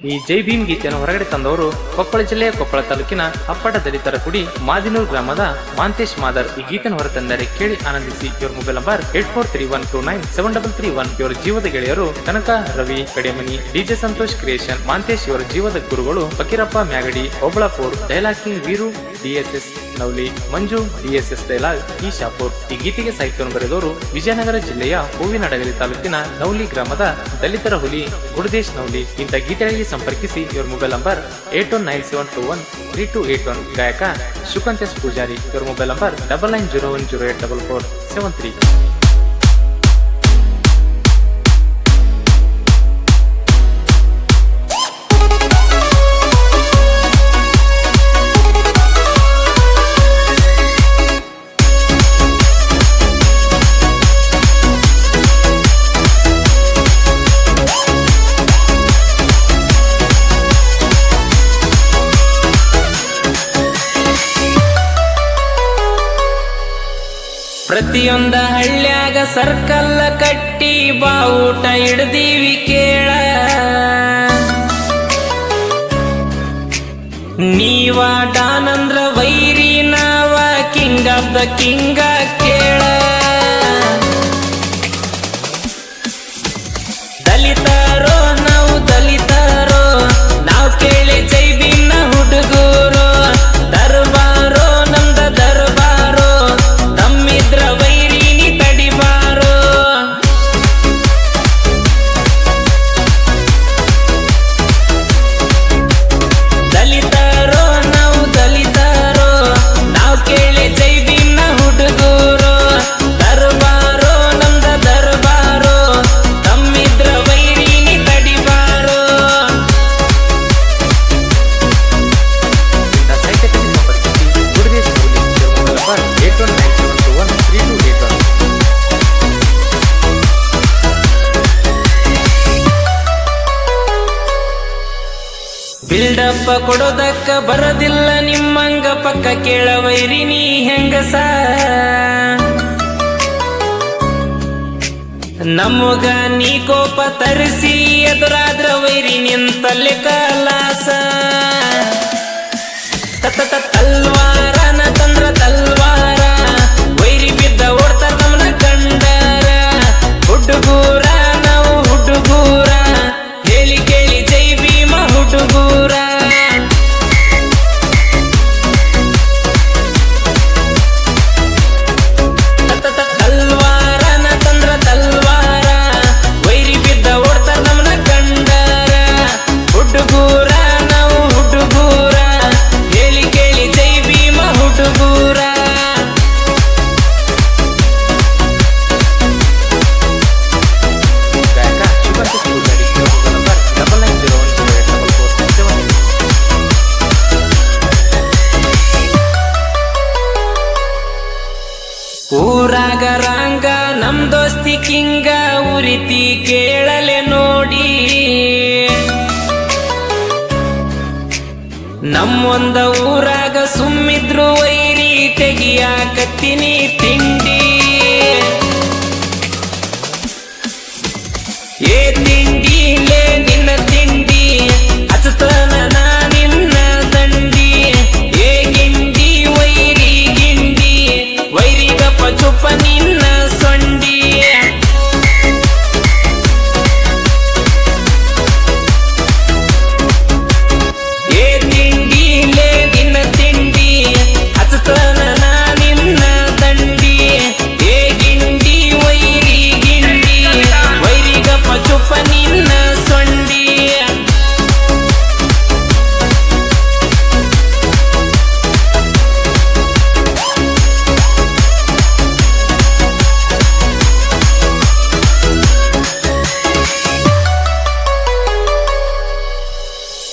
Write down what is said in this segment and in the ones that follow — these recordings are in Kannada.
ಈ ಜೈ ಭೀಮ್ ಗೀತೆಯನ್ನು ಹೊರಗಡೆ ತಂದವರು ಕೊಪ್ಪಳ ಜಿಲ್ಲೆಯ ಕೊಪ್ಪಳ ತಾಲೂಕಿನ ಅಪ್ಪಟ ದಲಿತರ ಕುಡಿ ಮಾದಿನೂರು ಗ್ರಾಮದ ಮಾಂತೇಶ್ ಮಾದರ್. ಈ ಗೀತೆಯನ್ನು ಹೊರತಂದರೆ ಕೇಳಿ ಆನಂದಿಸಿ. ಇವರ mobile number eight four three one two nine, seven double three one ಇವರ ಜೀವದ ಗೆಳೆಯರು ಕನಕ, ರವಿ, ಕಡೆಮನಿ ಡಿಜೆ ಸಂತೋಷ್ ಕ್ರಿಯೇಷನ್, ಮಾಂತೇಶ್ ಇವರ ಜೀವದ ಗುರುಗಳು Fakirappa Myagadi Obalapur dialogue king Veeru DSS Navali Manju, DSS dialogue ಈ ಈ ಗೀತೆಗೆ ಸಾಹಿತ್ಯವನ್ನು ಬರೆದವರು ವಿಜಯನಗರ ಜಿಲ್ಲೆಯ ಹೂವಿನಡಗಲಿ ತಾಲೂಕಿನ ನವಲಿ ಗ್ರಾಮದ ದಲಿತರ ಹುಲಿ ಗುರುದೇಶ್ ನವಲಿ ಇಂಥ ಗೀತೆಗಳಿಗೆ ಸಂಪರ್ಕಿಸಿ ಇವರ mobile number eight one nine seven two one three two eight one ಗಾಯಕ ಶುಕಂತ್ ಎಸ್ ಪೂಜಾರಿ. ಇವರ mobile number double nine zero one zero eight double four seven three. ಪ್ರತಿಯೊಂದ ಹಳ್ಳ್ಯಾಗ ಸರ್ಕಲ್ಲ ಕಟ್ಟಿ ಬಾವುಟ ಹಿಡ್ದೀವಿ ಕೇಳ. ನೀವ ಡಾನಂದ್ರ ವೈರಿ ನಾವ, king of the king buildup ಕೊಡೋದಕ್ಕ ಬರದಿಲ್ಲ ನಿಮ್ಮಂಗ ಪಕ್ಕ ಕೇಳವೈರಿ ನೀ ಹೆಂಗಸ? ನಮಗ ನೀ ಕೋಪ ತರಿಸಿ ಎದುರಾದ್ರ ವೈರಿ ನಿಂತಲ್ಲಿ ಕಲಾಸ ತತ್ತ ಊರಾಗ ರಂಗ ನಮ್ ದೋಸ್ತಿ ಕಿಂಗ ಉರಿತಿ ಕೇಳಲೆ ನೋಡಿ. ನಮ್ಮೊಂದ ಊರಾಗ ಸುಮ್ಮಿದ್ರು ವೈರಿ ತೆಗಿಯಾಕತ್ತೀನಿ.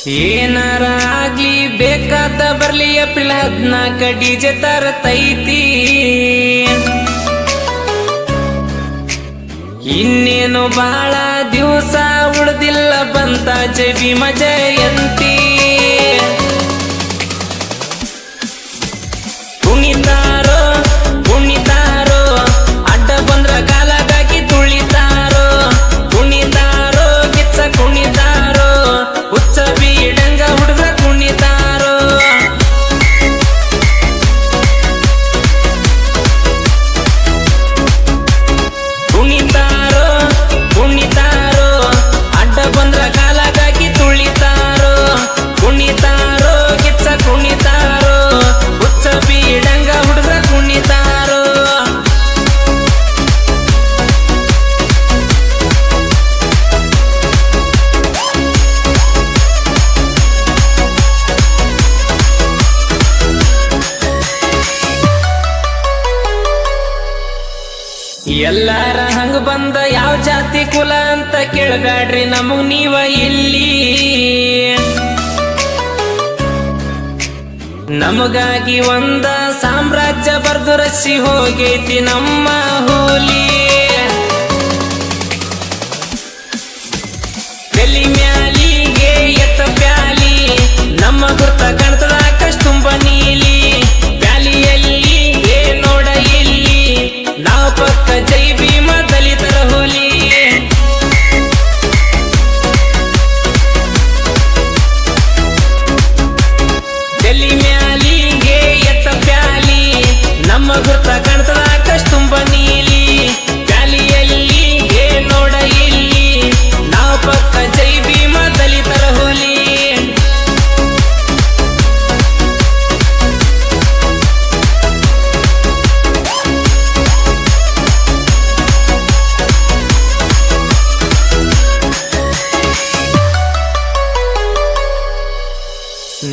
ಏನಾರ ಆಗ್ಲಿ ಬೇಕಾದ ಬರ್ಲಿ ಏಪ್ರಿಲ್ ಹದ್ನಾಲ್ಕ ಡಿಜೆ ತರತೈತಿ. ಇನ್ನೇನು ಬಾಳ ದಿವಸ ಉಳ್ದಿಲ್ಲ ಬಂತ ಜೈ ಭೀಮ ಜಯಂತಿ. ಎಲ್ಲಾರ ಹಂಗ ಬಂದ ಯಾವ ಜಾತಿ ಕುಲ ಅಂತ ಕೇಳಬ್ಯಾಡ್ರಿ ನಮಗ್ ನೀವ ಇಲ್ಲಿ. ನಮಗಾಗಿ ಒಂದ ಸಾಮ್ರಾಜ್ಯ ಬರ್ದು ರಸಿ ಹೋಗೈತಿ ನಮ್ಮ ಹೋಲಿ. ಮ್ಯಾಲಿಗೆ ಎತ್ತ ಬ್ಯಾಲಿ, ನಮ್ಮ ಗುರ್ತ ಕಣ್ತದ ಕಸ್ತುಂಬ ನೀಲಿ. ಬ್ಯಾಲಿಯಲ್ಲಿ ನಾವು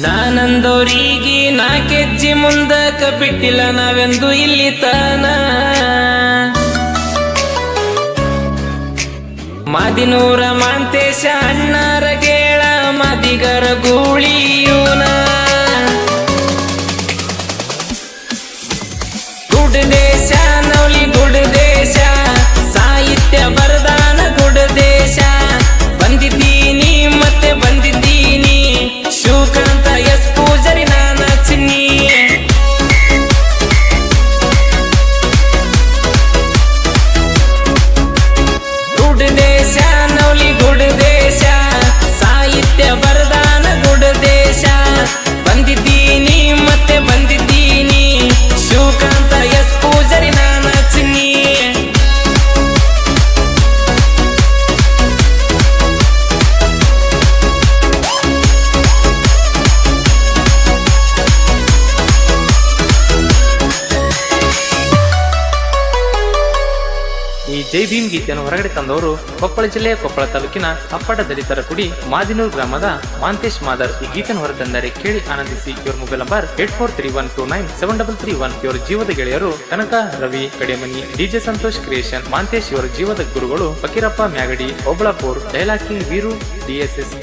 ನಾನಂದೋರಿಗೆ ನಾಕೆಜ್ಜಿ ಮುಂದಕ ಬಿಟ್ಟಿಲ್ಲ ನಾವೆಂದು ಇಲ್ಲಿ ತಾನ. ಮಾದಿನೂರ ಮಾಂತೇಶ ಅಣ್ಣಾರ ಗೇಳ ಮಾದಿಗರ ಗೂಳಿಯೂನ ಜೈ ಭೀಮ್ ಗೀತೆಯನ್ನು ಹೊರಗಡೆ ತಂದವರು ಕೊಪ್ಪಳ ಜಿಲ್ಲೆಯ ಕೊಪ್ಪಳ ತಾಲೂಕಿನ ಅಪ್ಪಟ ದಲಿತರ ಕುಡಿ ಮಾದಿನೂರು ಗ್ರಾಮದ ಮಾಂತೇಶ್ ಮಾದರ್. ಈ ಗೀತೆಯನ್ನು ಹೊರತಂದರೆ ಕೇಳಿ ಆನಂದಿಸಿ. ಇವ್ರ mobile number eight four three one two nine, seven double three one ಇವರ ಜೀವದ ಗೆಳೆಯರು ಕನಕ, ರವಿ, ಕಡೆಮನಿ ಡಿಜೆ ಸಂತೋಷ್ ಕ್ರಿಯೇಷನ್, ಮಾಂತೇಶ್ ಇವರ ಜೀವದ ಗುರುಗಳು ಫಕೀರಪ್ಪ ಮ್ಯಾಗಡಿ ಓಬಳಾಪುರ್ ಡೈಲಾಕಿ, ವೀರು ಡಿಎಸ್ಎಸ್